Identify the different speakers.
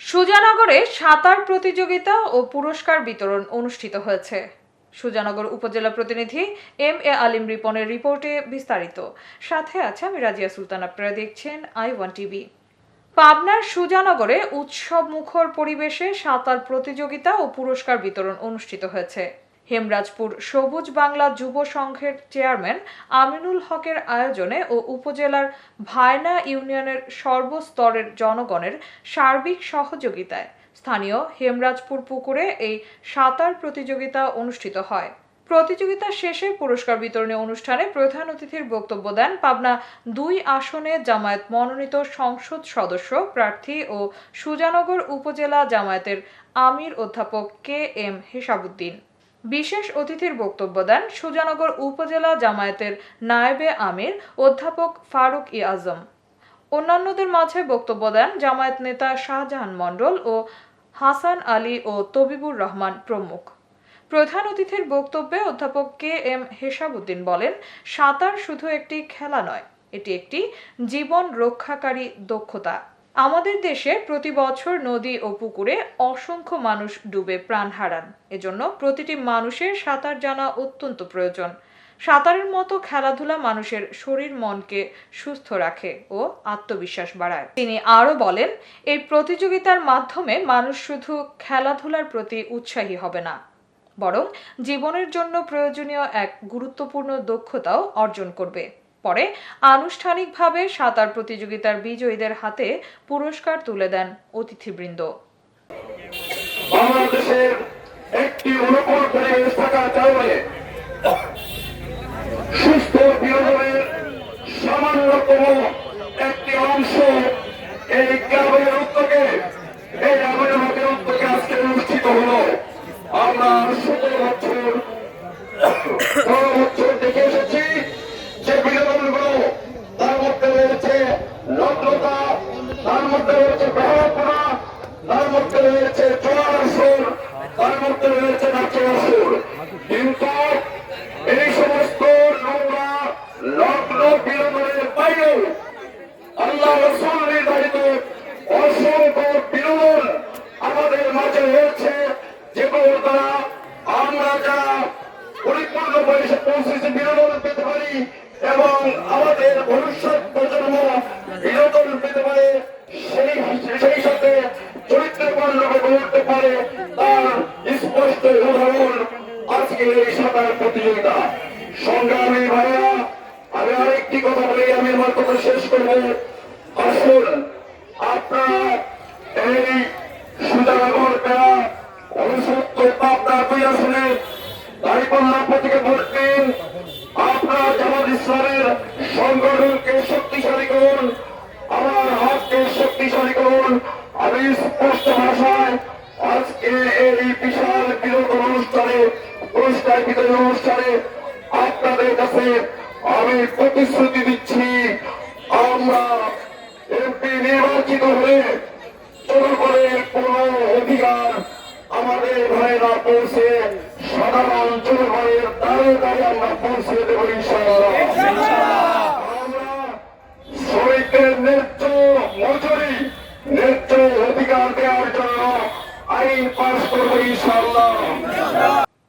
Speaker 1: সুজানগরে সাঁতার প্রতিযোগিতা ও পুরস্কার বিতরণ অনুষ্ঠিত হয়েছে। সুজানগর উপজেলা প্রতিনিধি এম এ আলিম রিপনের রিপোর্টে বিস্তারিত। সাথে আছে আমি রাজিয়া সুলতান, আপনারা দেখছেন আই ওয়ান টিভি। পাবনার সুজানগরে উৎসব মুখর পরিবেশে সাঁতার প্রতিযোগিতা ও পুরস্কার বিতরণ অনুষ্ঠিত হয়েছে। হেমরাজপুর সবুজ বাংলা যুব সংঘের চেয়ারম্যান আমিনুল হকের আয়োজনে ও উপজেলার ভায়না ইউনিয়নের সর্বস্তরের জনগণের সার্বিক সহযোগিতায় স্থানীয় হেমরাজপুর পুকুরে এই সাঁতার প্রতিযোগিতা অনুষ্ঠিত হয়। প্রতিযোগিতা শেষে পুরস্কার বিতরণী অনুষ্ঠানে প্রধান অতিথির বক্তব্য দেন পাবনা দুই আসনে জামায়াত মনোনীত সংসদ সদস্য প্রার্থী ও সুজানগর উপজেলা জামায়াতের আমির অধ্যাপক কে এম হেসাবুদ্দিন বিশেষ অতিথির বক্তব্য দেন সুজানগর উপজেলা জামায়াতের নায়েবে আমির, অধ্যাপক ফারুক ই আজম। অন্যান্যদের মাঝে বক্তব্য দেন জামায়াত নেতা শাহজাহান মণ্ডল ও হাসান আলী ও তবিবুর রহমান প্রমুখ। প্রধান অতিথির বক্তব্যে অধ্যাপক কে এম হেসাবুদ্দিন বলেন, সাঁতার শুধু একটি খেলা নয়, এটি একটি জীবন রক্ষাকারী দক্ষতা। আমাদের দেশে প্রতি বছর নদী ও পুকুরে অসংখ্য মানুষ ডুবে প্রাণ হারান। এজন্য প্রতিটি মানুষের সাঁতার জানা অত্যন্ত প্রয়োজন। সাঁতারের মতো খেলাধুলা মানুষের শরীর মনকে সুস্থ রাখে ও আত্মবিশ্বাস বাড়ায়। তিনি আরও বলেন, এই প্রতিযোগিতার মাধ্যমে মানুষ শুধু খেলাধুলার প্রতি উৎসাহী হবে না, বরং জীবনের জন্য প্রয়োজনীয় এক গুরুত্বপূর্ণ দক্ষতাও অর্জন করবে। পরে আনুষ্ঠানিকভাবে সাঁতার প্রতিযোগিতার বিজয়ীদের হাতে পুরস্কার তুলে দেন অতিথিবৃন্দ।
Speaker 2: আমরা সতেরো বছর পনেরো বছর দেখে এসেছি যে বিনোদনগুলো তার মধ্যে রয়েছে নগ্নতা তার মধ্যে রয়েছে ব্রহ্মপুরা তার মধ্যে কিন্তু এই সমস্ত নোংরা লগ্ন আমাদের মাঝে রয়েছে যেগুলো দ্বারা আমরা যারা পরিপূর্ণ বয়সে পৌঁছেছে বিনোদন পেতে পারি এবং আমাদের ভবিষ্যৎ প্রজন্ম বিনোদন পেতে পারে সেই সেই সাথে চরিত্রপূর্ণ গড়ে উঠতে পারে তার স্পষ্ট উদাহরণ আজকে এই প্রতিযোগিতা। সংগ্রামী ভাইয়া, আমি আরেকটি কথা বলে, আমি আমার কথা শেষ করব। আসুন, আপনারা এই দুই ভোট দিন। জামাত ইসলামের সংগঠনকে শক্তিশালী করুন, আমার হাতকে শক্তিশালী করুন। আমি স্পষ্ট ভাষায় পুরস্কার অনুষ্ঠানে আপনাদের কাছে আমি প্রতিশ্রুতি দিচ্ছি, আমরা এমপি নির্বাচিত ন্যায্য মজুরি, ন্যায্য অধিকার দেওয়ার জন্য আইন পাশ করব ইনশাআল্লাহ।